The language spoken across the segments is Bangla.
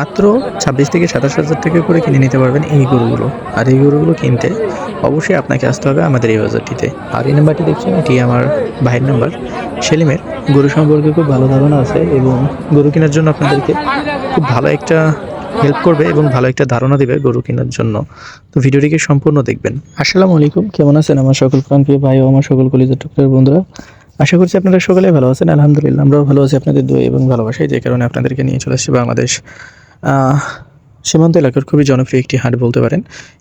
মাত্র ছাব্বিশ থেকে সাতাশ হাজার টাকা করে কিনে নিতে পারবেন এই গরুগুলো। আর এই গরুগুলো কিনতে অবশ্যই আপনাকে আসতে হবে আমাদের এই বাজারটিতে। আর এই নাম্বারটি দেখছেন, এটি আমার ভাইয়ের নাম্বার। সেলিমের গরু সম্পর্কে খুব ভালো ধারণা আছে এবং গরু কেনার জন্য আপনাদেরকে খুব ভালো একটা হেল্প করবে এবং ভালো একটা ধারণা দেবে গরু কেনার জন্য। তো ভিডিওটিকে সম্পূর্ণ দেখবেন। আসসালামু আলাইকুম, কেমন আছেন আমার সকল প্রান্তীয় ভাই ও আমার সকল কলিজার টুকরার বন্ধুরা? আশা করছি আপনারা সকলে ভালো আছেন, আলহামদুলিল্লাহ। আমরাও ভালো আছি আপনাদের দোয়া এবং ভালোবাসায়, যে কারণে আপনাদেরকে নিয়ে চলে এসেছি বাংলাদেশ সীমান্ত এলাকার খুবই জনপ্রিয় একটি হাট বলতে পারেন।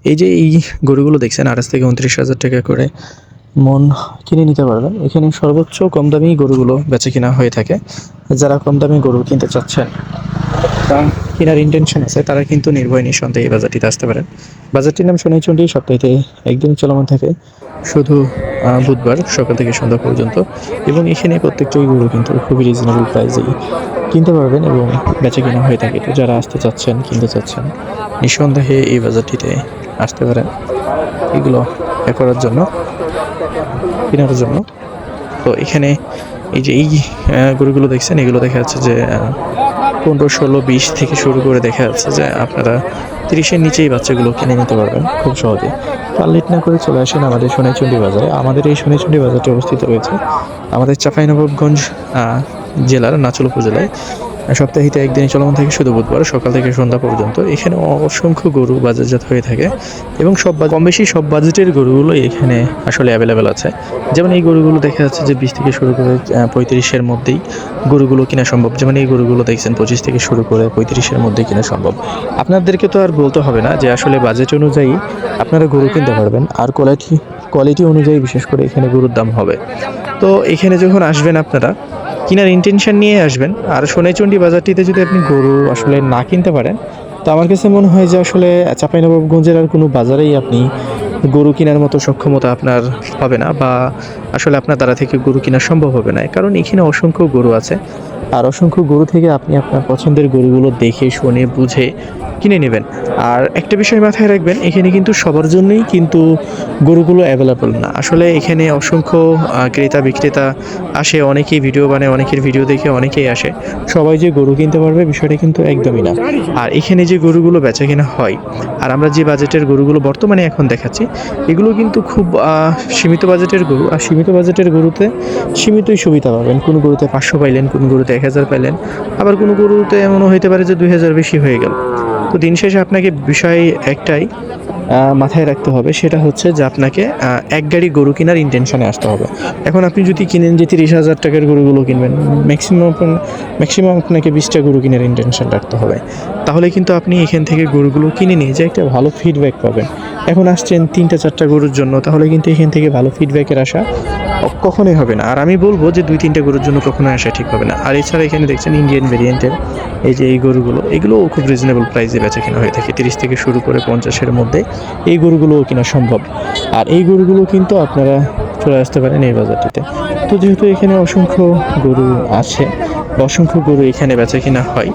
এই যে এই গরুগুলো দেখছেন আঠাশ থেকে উনত্রিশ হাজার টাকা করে মন কিনে নিতে পারবেন। এখানে সর্বোচ্চ কম দামি গরুগুলো বেচে কিনা হয়ে থাকে। যারা কম দামি গরু কিনতে চাচ্ছেন, কেনার ইন্টেনশন আছে, তারা কিন্তু নির্ভয় নিঃসন্দেহে এই বাজারটিতে আসতে পারেন। বাজারটির নাম সোনাইচন্ডী সপ্তাহে একদিন চলমান থাকে শুধু বুধবার সকাল থেকে সন্ধ্যা পর্যন্ত এবং এখানে প্রত্যেকটাই গরু কিন্তু খুবই রিজনেবল প্রাইসেই কিনতে পারবেন এবং বেচে কেনা হয়ে থাকে। তো যারা আসতে চাচ্ছেন, কিনতে চাচ্ছেন, নিঃসন্দেহে এই বাজারটিতে আসতে পারেন। এগুলো এ করার জন্য, কেনার জন্য। তো এখানে এই যে এই গরুগুলো দেখছেন, এগুলো দেখা যাচ্ছে যে পনেরো, ষোলো, বিশ থেকে শুরু করে দেখা যাচ্ছে যে আপনারা তিরিশের নিচেই বাচ্চাগুলো কিনে নিতে পারবেন খুব সহজে তো লেট না করে চলে আসেন আমাদের সোনাইচন্ডী বাজারে। আমাদের এই সোনাইচন্ডী বাজারটি অবস্থিত রয়েছে আমাদের চাঁপাইনবাবগঞ্জ জেলার নাচল উপজেলায়। সপ্তাহিতে একদিন চলমান থাকে শুধু বুধবার, সকাল থেকে সন্ধ্যা পর্যন্ত। এখানে অসংখ্য গরু বাজারজাত হয়ে থাকে এবং সব কম বেশি সব বাজেটের গরুগুলো এখানে আসলে অ্যাভেলেবেল আছে। যেমন এই গরুগুলো দেখা যাচ্ছে যে বিশ থেকে শুরু করে পঁয়ত্রিশের মধ্যেই গরুগুলো কেনা সম্ভব। যেমন এই গরুগুলো দেখছেন, পঁচিশ থেকে শুরু করে পঁয়ত্রিশের মধ্যে কেনা সম্ভব। আপনাদেরকে তো আর বলতে হবে না যে আসলে বাজেট অনুযায়ী আপনারা গরু কিনতে পারবেন। আর কোয়ালিটি কোয়ালিটি অনুযায়ী বিশেষ করে এখানে গরুর দাম হবে। তো এখানে যখন আসবেন আপনারা কেনার ইন্টেনশন নিয়ে আসবেন। আর সোনাইচন্ডী বাজারটিতে যদি আপনি গরু আসলে না কিনতে পারেন, তো আমার কাছে মনে হয় যে আসলে চাঁপাইনবাবগঞ্জের আর কোনো বাজারেই আপনি গরু কেনার মতো সক্ষমতা আপনার হবে না বা আসলে আপনার দ্বারা থেকে গরু কেনা সম্ভব হবে না। কারণ এখানে অসংখ্য গরু আছে। আর অসংখ্য গরু থেকে আপনি আপনার পছন্দের গরুগুলো দেখে, শুনে, বুঝে কিনে নেবেন। আর একটা বিষয় মাথায় রাখবেন, এখানে কিন্তু সবার জন্যই কিন্তু গরুগুলো অ্যাভেলেবল না। আসলে এখানে অসংখ্য ক্রেতা, বিক্রেতা আসে, অনেকেই ভিডিও বানায়, অনেকের ভিডিও দেখে অনেকেই আসে। সবাই যে গরু কিনতে পারবে বিষয়টা কিন্তু একদমই না। আর এখানে যে গরুগুলো বেচা কেনা হয়, আর আমরা যে বাজেটের গরুগুলো বর্তমানে এখন দেখাচ্ছি, এগুলো কিন্তু খুব সীমিত বাজেটের গরু। আর সীমিত বাজেটের গরুতে সীমিতই সুবিধা পাবেন। কোন গরুতে পাঁচশো পাইলেন, কোন গরুতে এক হাজার পাইলেন, আবার কোনো গরুতে এমনও হইতে পারে যে দুই হাজার বেশি হয়ে গেল। তো দিন শেষে আপনাকে বিষয় একটাই মাথায় রাখতে হবে, সেটা হচ্ছে যে আপনাকে এক গাড়ি গরু কেনার ইন্টেনশনে আসতে হবে। এখন আপনি যদি কিনেন যে তিরিশ হাজার টাকার গরুগুলো কিনবেন ম্যাক্সিমাম ম্যাক্সিমাম আপনাকে বিশটা গরু কেনার ইন্টেনশন রাখতে হবে। তাহলে কিন্তু আপনি এখান থেকে গরুগুলো কিনে নিয়ে যে একটা ভালো ফিডব্যাক পাবেন। এখন আসছেন তিনটা চারটা গরুর জন্য, তাহলে কিন্তু এখান থেকে ভালো ফিডব্যাকের আশা কখনোই হবে না। আর আমি বলব যে দুই তিনটা গরুর জন্য কখনোই আসা ঠিক হবে না। আর এছাড়া এখানে দেখছেন ইন্ডিয়ান ভেরিয়েন্টের এই যে এই গরুগুলো, এগুলোও খুব রিজনেবল প্রাইসে বেচা কেনা হয়ে থাকে। তিরিশ থেকে শুরু করে পঞ্চাশের মধ্যে এই গরুগুলোও কেনা সম্ভব। আর এই গরুগুলো কিন্তু আপনারা চলে আসতে পারেন এই বাজারটিতে। তো যেহেতু এখানে অসংখ্য গরু আছে, অসংখ্য গরু এখানে বেচা কিনা হয়,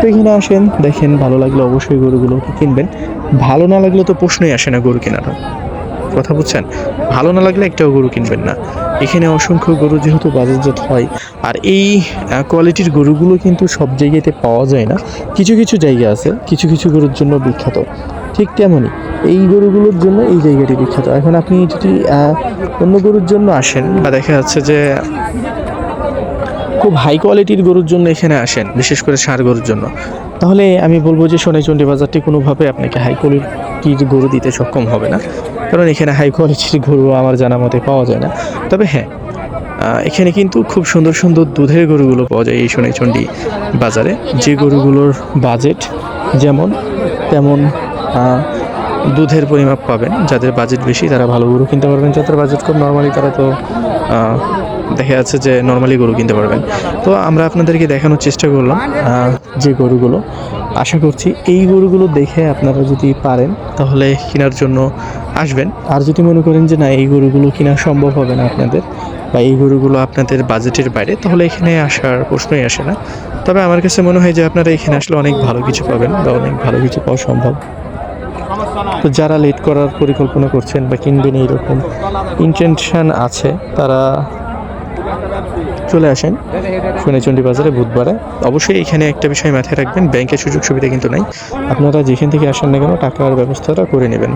তো এখানে আসেন, দেখেন, ভালো লাগলে অবশ্যই গরুগুলো কিনবেন। ভালো না লাগলে তো প্রশ্নই আসে না গরু কেনার কথা বুঝছেন? ভালো না লাগলে একটাও গরু কিনবেন না। এখানে অসংখ্য গরু যেহেতু বাজারজাত হয়, আর এই কোয়ালিটির গরুগুলো কিন্তু সব জায়গাতে পাওয়া যায় না। কিছু কিছু জায়গা আছে, কিছু কিছু গরুর জন্য বিখ্যাত। ঠিক তেমনই এই গরুগুলোর জন্য এই জায়গাটি বিখ্যাত। এখন আপনি যদি অন্য গরুর জন্য আসেন বা দেখা যাচ্ছে যে খুব হাই কোয়ালিটির গরুর জন্য এখানে আসেন, বিশেষ করে ষাঁড় গরুর জন্য, তাহলে আমি বলব যে সোনাইচন্ডী বাজারটি কোনোভাবে আপনাকে হাই কোয়ালিটির গরু দিতে সক্ষম হবে না। কারণ এখানে হাই কোয়ালিটির গরু আমার জানা মতে পাওয়া যায় না। তবে হ্যাঁ এখানে কিন্তু খুব সুন্দর সুন্দর দুধের গরুগুলো পাওয়া যায় এই সোনাইচন্ডী বাজারে। যে গরুগুলোর বাজেট যেমন, তেমন দুধের পরিমাপ পাবেন। যাদের বাজেট বেশি তারা ভালো গরু কিনতে পারবেন, যাদের বাজেট কম নর্মালি তারা তো দেখা যাচ্ছে যে নর্মালি গরু কিনতে পারবেন। তো আমরা আপনাদেরকে দেখানোর চেষ্টা করলাম যে গরুগুলো। আশা করছি এই গরুগুলো দেখে আপনারা যদি পারেন, তাহলে কেনার জন্য আসবেন। আর যদি মনে করেন যে না, এই গরুগুলো কেনা সম্ভব হবে না আপনাদের, বা এই গরুগুলো আপনাদের বাজেটের বাইরে, তাহলে এখানে আসার প্রশ্নই আসে না। তবে আমার কাছে মনে হয় যে আপনারা এখানে আসলে অনেক ভালো কিছু পাবেন, বা অনেক ভালো কিছু পাওয়া সম্ভব। তো যারা লেট করার পরিকল্পনা করছেন বা কিনবেন এইরকম ইন্টেনশন আছে, তারা চলে আসেন সোনাচন্ডী বাজারে বুধবারে। অবশ্যই এখানে একটা বিষয় মাথায় রাখবেন, ব্যাংকের সুযোগ সুবিধা কিন্তু নাই। আপনারা যেখান থেকে আসেন না কেন, টাকার ব্যবস্থাটা করে নেবেন।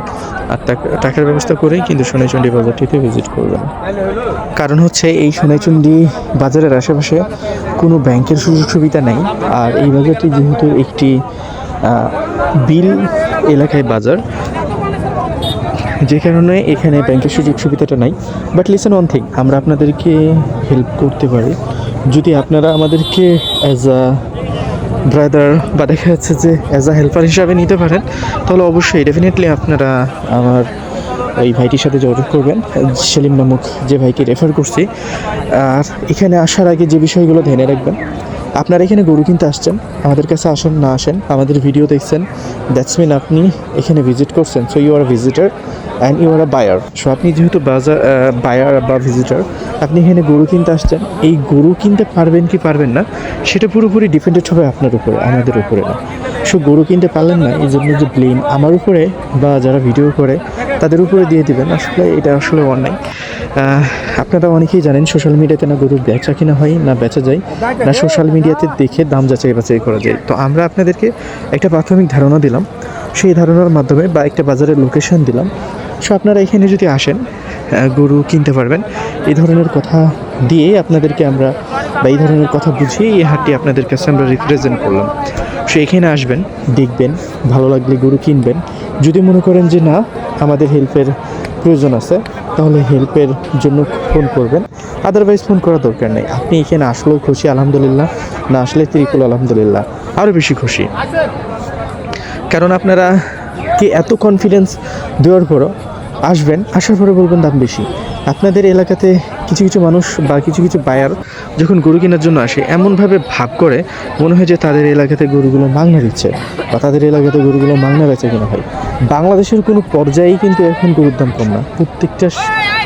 আর টাকা- টাকার ব্যবস্থা করেই কিন্তু সোনাচন্ডী বাজারটিতে ভিজিট করবেন। কারণ হচ্ছে এই সোনাইচন্ডী বাজারের আশেপাশে কোনো ব্যাংকের সুযোগ সুবিধা নেই। আর এই বাজারটি যেহেতু একটি বিল এলাকায় বাজার যে কারণে এখানে ব্যাংকের সুযোগ সুবিধাটা নাই। বাট লিসেন অন থিং আমরা আপনাদেরকে হেল্প করতে পারি। যদি আপনারা আমাদেরকে অ্যাজ আ ব্রাদার বা দেখা যাচ্ছে যে অ্যাজ আ হেল্পার হিসাবে নিতে পারেন, তাহলে অবশ্যই ডেফিনেটলি আপনারা আমার এই ভাইটির সাথে যোগাযোগ করবেন, সেলিম নামক যে ভাইকে রেফার করছি। আর এখানে আসার আগে যে বিষয়গুলো ধ্যানে রাখবেন আপনারা এখানে গরু কিনতে আসছেন, আমাদের কাছে আসেন, না আসেন, আমাদের ভিডিও দেখছেন দ্যাটস মিন আপনি এখানে ভিজিট করছেন so you are visitor and you are a buyer so আপনি যেহেতু বাজার বায়ার বা ভিজিটার আপনি এখানে গরু কিনতে আসছেন, এই গরু কিনতে পারবেন কি পারবেন না, সেটা পুরোপুরি ডিপেন্ডেড হবে আপনার উপরে, আমাদের উপরে না। সো গরু কিনতে পারলেন না, এই জন্য যে ব্লেম আমার উপরে বা যারা ভিডিও করে তাদের উপরে দিয়ে দিবেন। আসলে এটা আসলে অন্যায়। আপনারা অনেকেই জানেন সোশ্যাল মিডিয়াতে না গরু বেচা কিনা হয়, না বেচা যায়, না সোশ্যাল মিডিয়াতে দেখে দাম যাচাই বাছাই করা যায়। তো আমরা আপনাদেরকে একটা প্রাথমিক ধারণা দিলাম। সেই ধারণার মাধ্যমে বা একটা বাজারের লোকেশন দিলাম। সো আপনারা এখানে যদি আসেন গরু কিনতে পারবেন। এই ধরনের কথা দিয়ে আপনাদেরকে আমরা বা এই ধরনের কথা বুঝিয়ে এই হাটটি আপনাদের কাছে আমরা রিপ্রেজেন্ট করলাম। সো এখানে আসবেন, দেখবেন, ভালো লাগলে গরু কিনবেন। যদি মনে করেন যে না আমাদের হেল্পের প্রয়োজন আছে, তাহলে হেল্পের জন্য ফোন করবেন। আদারওয়াইজ ফোন করার দরকার নেই। আপনি এখানে আসলেও খুশি, আলহামদুলিল্লাহ। না আসলে ত্রিপুল, আলহামদুলিল্লাহ। আরও বেশি খুশি। কারণ আপনারা কি এত কনফিডেন্স দেওয়ার পরও আসবেন, আসার পরে বলবেন দাম বেশি। আপনাদের এলাকাতে কিছু কিছু মানুষ বা কিছু কিছু বায়ার যখন গরু কেনার জন্য আসে, এমনভাবে ভাব করে মনে হয় যে তাদের এলাকাতে গরুগুলো মাংনা দিচ্ছে বা তাদের এলাকাতে গরুগুলো মাংনা বেচে কেনা হয়। বাংলাদেশের কোনো পর্যায়েই কিন্তু এখন গরুর দাম কম না। প্রত্যেকটা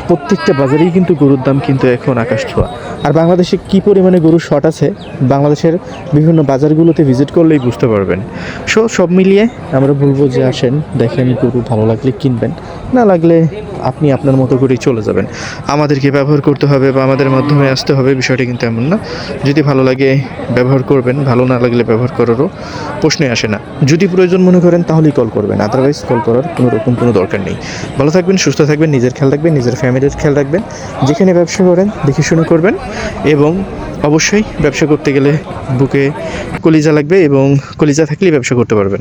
প্রত্যেকটা বাজারেই কিন্তু গরুর দাম কিন্তু এখন আকাশ ছোঁয়া। আর বাংলাদেশে কি পরিমাণে গরুর শর্ট আছে, বাংলাদেশের বিভিন্ন বাজারগুলোতে ভিজিট করলেই বুঝতে পারবেন। সো সব মিলিয়ে আমরা বলব যে আসেন, দেখেন গরু ভালো লাগলে কিনবেন, না লাগলে আপনি আপনার মতো করেই চলে যাবেন। আমাদেরকে ব্যবহার করতে হবে বা আমাদের মাধ্যমে আসতে হবে, বিষয়টা কিন্তু এমন না। যদি ভালো লাগে ব্যবহার করবেন, ভালো না লাগলে ব্যবহার করারও প্রশ্নই আসে না। যদি প্রয়োজন মনে করেন, তাহলেই কল করবেন আদারওয়াইজ কল করার কোনো রকম কোনো দরকার নেই। ভালো থাকবেন, সুস্থ থাকবেন, নিজের খেয়াল রাখবেন, নিজের ফ্যামিলির খেয়াল রাখবেন, যেখানে ব্যবসা করেন, দেখে শুনে করবেন এবং অবশ্যই ব্যবসা করতে গেলে বুকে কলিজা লাগবে এবং কলিজা থাকলেই ব্যবসা করতে পারবেন।